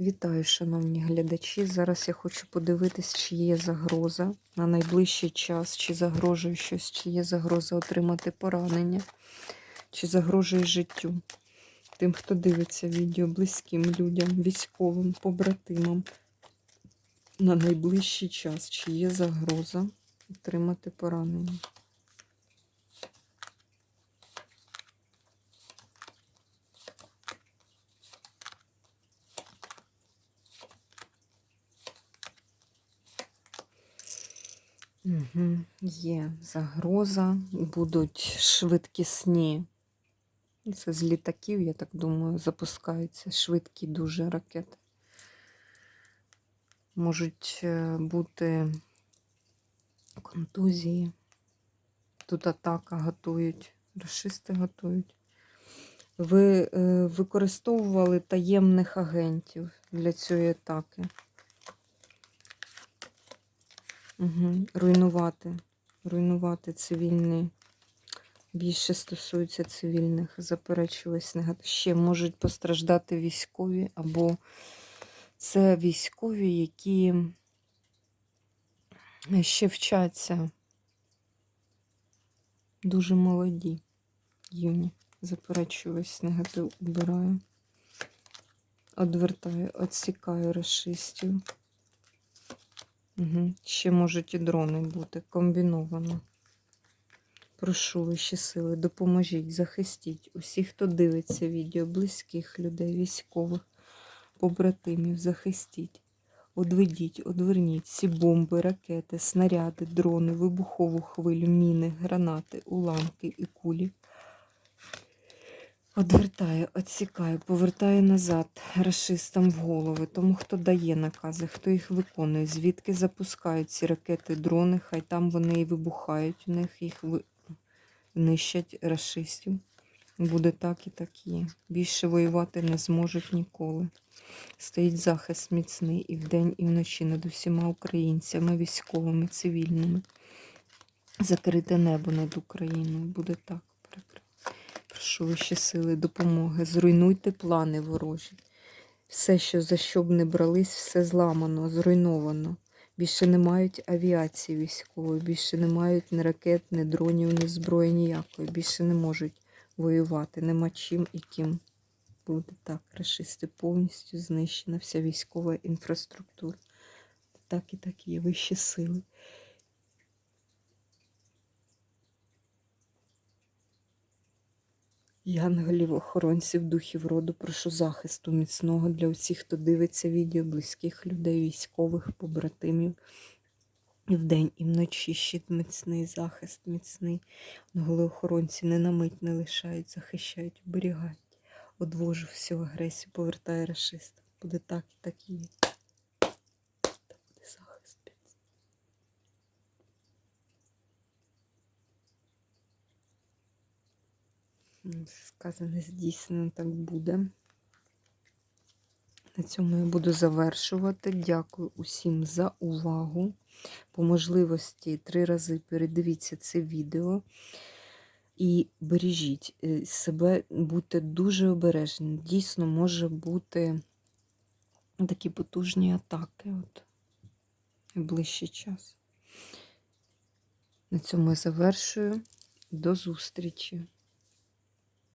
Вітаю, шановні глядачі. Зараз я хочу подивитись, чи є загроза на найближчий час, чи загрожує щось, чи є загроза отримати поранення, чи загрожує життю. Тим, хто дивиться відео, близьким людям, військовим, побратимам. На найближчий час, чи є загроза отримати поранення. Угу. Є загроза, будуть швидкісні. Це з літаків, я так думаю, запускаються швидкі дуже ракети. Можуть е, бути контузії. Тут атака готують, расисти готують. Ви е, використовували таємних агентів для цієї атаки. Угу. Руйнувати. Руйнувати цивільні. Більше стосується цивільних, заперечувалось негатив. Ще можуть постраждати військові, або це військові, які ще вчаться. Дуже молоді, юні. Заперечувалось негатив, убираю. Одвертаю, відсікаю расистів. Угу. Ще можуть і дрони бути. Комбіновано. Прошу вищі сили, допоможіть, захистіть усіх, хто дивиться відео, близьких людей, військових, побратимів, захистіть. Одведіть, одверніть всі бомби, ракети, снаряди, дрони, вибухову хвилю, міни, гранати, уламки і кулі. Одвертаю, відсікаю, повертаю назад расистам в голови, тому хто дає накази, хто їх виконує, звідки запускають ці ракети, дрони, хай там вони і вибухають, у них їх ви... нищать расистів. Буде так і так є. Більше воювати не зможуть ніколи. Стоїть захист міцний і вдень, і вночі над усіма українцями, військовими, цивільними. Закрите небо над Україною. Буде так. Прошу вищі сили, допомоги. Зруйнуйте плани ворожі. Все, що за що б не брались, все зламано, зруйновано. Більше не мають авіації військової, більше не мають ні ракет, ні дронів, ні зброї ніякої. Більше не можуть воювати. Нема чим і ким. Буде так. Рашисти повністю знищена вся військова інфраструктура. Так і так є вищі сили. Янголів, охоронців, духів роду, прошу захисту міцного для усіх, хто дивиться відео, близьких людей, військових, побратимів. І вдень, і вночі щит міцний, захист міцний. Голи охоронці не на мить не лишають, захищають, оберігають. Одвожу всю агресію, повертаю расиста. Буде так так і є. Та буде захист. міцний. М, Сказане здійснено так буде. На цьому я буду завершувати. Дякую усім за увагу. По можливості три рази передивіться це відео. І бережіть е, себе, будьте дуже обережні. Дійсно, може бути такі потужні атаки от, в ближчий час. На цьому я завершую. До зустрічі!